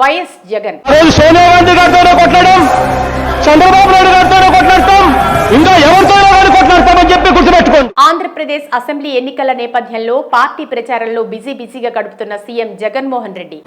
YS Jagan. Sonia Gandhi కొట్లాడాం చంద్రబాబు నాయుడు కొట్లాడతాం ఇంకా కొట్లాడతామని చెప్పి గుర్తుపెట్టుకోండి. ఆంధ్రప్రదేశ్ అసెంబ్లీ ఎన్నికల నేపథ్యంలో పార్టీ ప్రచారంలో బిజీ బిజీగా గడుపుతున్న సీఎం జగన్మోహన్ రెడ్డి.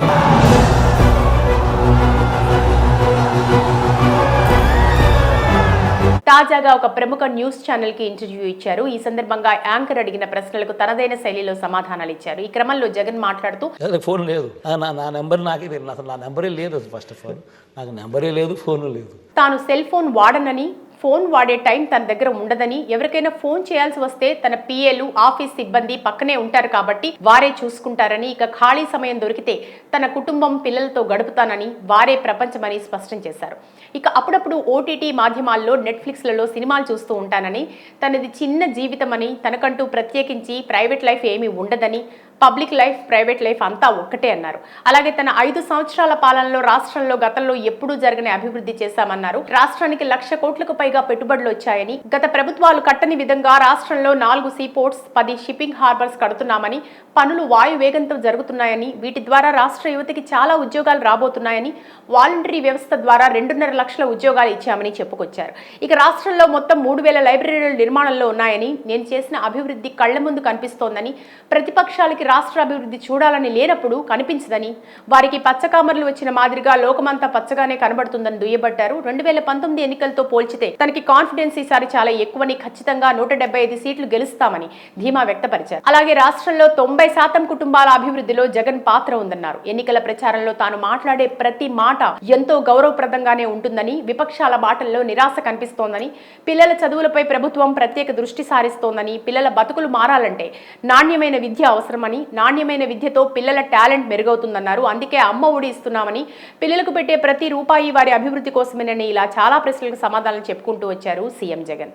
తాజాగా ఒక ప్రముఖ న్యూస్ ఛానల్కి ఇంటర్వ్యూ ఇచ్చారు. ఈ సందర్భంగా యాంకర్ అడిగిన ప్రశ్నలకు తనదైన శైలిలో సమాధానాలు ఇచ్చారు. ఈ క్రమంలో జగన్ మాట్లాడుతూ ఫోన్ లేదు. నా నెంబర్ నాకే అసలు నా నెంబరే లేదు. ఫస్ట్ ఆఫ్ ఆల్ నాకు నెంబరే లేదు ఫోన్ లేదు. తాను సెల్ ఫోన్ వాడనని ఫోన్ వాడే టైం తన దగ్గర ఉండదని ఎవరికైనా ఫోన్ చేయాల్సి వస్తే తన పిఏలు ఆఫీస్ సిబ్బంది పక్కనే ఉంటారు కాబట్టి వారే చూసుకుంటారని ఇక ఖాళీ సమయం దొరికితే తన కుటుంబం పిల్లలతో గడుపుతానని వారే ప్రపంచమని స్పష్టం చేశారు. ఇక అప్పుడప్పుడు ఓటీటీ మాధ్యమాల్లో నెట్ఫ్లిక్స్లలో సినిమాలు చూస్తూ ఉంటానని తనది చిన్న జీవితమని తనకంటూ ప్రత్యేకించి ప్రైవేట్ లైఫ్ ఏమీ ఉండదని పబ్లిక్ లైఫ్ ప్రైవేట్ లైఫ్ అంతా ఒక్కటే అన్నారు. అలాగే తన ఐదు సంవత్సరాల పాలనలో రాష్ట్రంలో గతంలో ఎప్పుడూ జరగని అభివృద్ధి చేశామన్నారు. రాష్ట్రానికి లక్ష కోట్లకు పైగా పెట్టుబడులు వచ్చాయని గత ప్రభుత్వాలు కట్టని విధంగా రాష్ట్రంలో నాలుగు సీ పోర్ట్స్ పది షిప్పింగ్ హార్బర్స్ కడుతున్నామని పనులు వాయు వేగంతో జరుగుతున్నాయని వీటి ద్వారా రాష్ట్ర యువతకి చాలా ఉద్యోగాలు రాబోతున్నాయని వాలంటరీ వ్యవస్థ ద్వారా రెండున్నర లక్షల ఉద్యోగాలు ఇచ్చామని చెప్పుకొచ్చారు. ఇక రాష్ట్రంలో మొత్తం మూడు వేల లైబ్రరీలు నిర్మాణంలో ఉన్నాయని నేను చేసిన అభివృద్ధి కళ్ళ ముందు కనిపిస్తోందని ప్రతిపక్షాలకి రాష్ట్ర అభివృద్ధి చూడాలని లేనప్పుడు కనిపించదని వారికి పచ్చకామర్లు వచ్చిన మాదిరిగా లోకమంతా పచ్చగానే కనబడుతుందని దుయ్యబట్టారు. రెండు వేల పంతొమ్మిది ఎన్నికలతో పోల్చితే తనకి కాన్ఫిడెన్స్ ఈసారి చాలా ఎక్కువని ఖచ్చితంగా నూట డెబ్బై ఐదు సీట్లు గెలుస్తామని ధీమా వ్యక్తపరిచారు. అలాగే రాష్ట్రంలో తొంభై శాతం కుటుంబాల అభివృద్ధిలో జగన్ పాత్ర ఉందన్నారు. ఎన్నికల ప్రచారంలో తాను మాట్లాడే ప్రతి మాట ఎంతో గౌరవప్రదంగానే ఉంటుందని విపక్షాల మాటల్లో నిరాశ కనిపిస్తోందని పిల్లల చదువులపై ప్రభుత్వం ప్రత్యేక దృష్టి సారిస్తోందని పిల్లల బతుకులు మారాలంటే నాణ్యమైన విద్య అవసరమని నాణ్యమైన విద్యతో పిల్లల టాలెంట్ మెరుగవుతుందన్నారు. అందుకే అమ్మ ఒడి ఇస్తున్నామని పిల్లలకు పెట్టే ప్రతి రూపాయి వారి అభివృద్ధి కోసమేనని ఇలా చాలా ప్రశ్నలకు సమాధానం చెప్పుకుంటూ వచ్చారు సీఎం జగన్.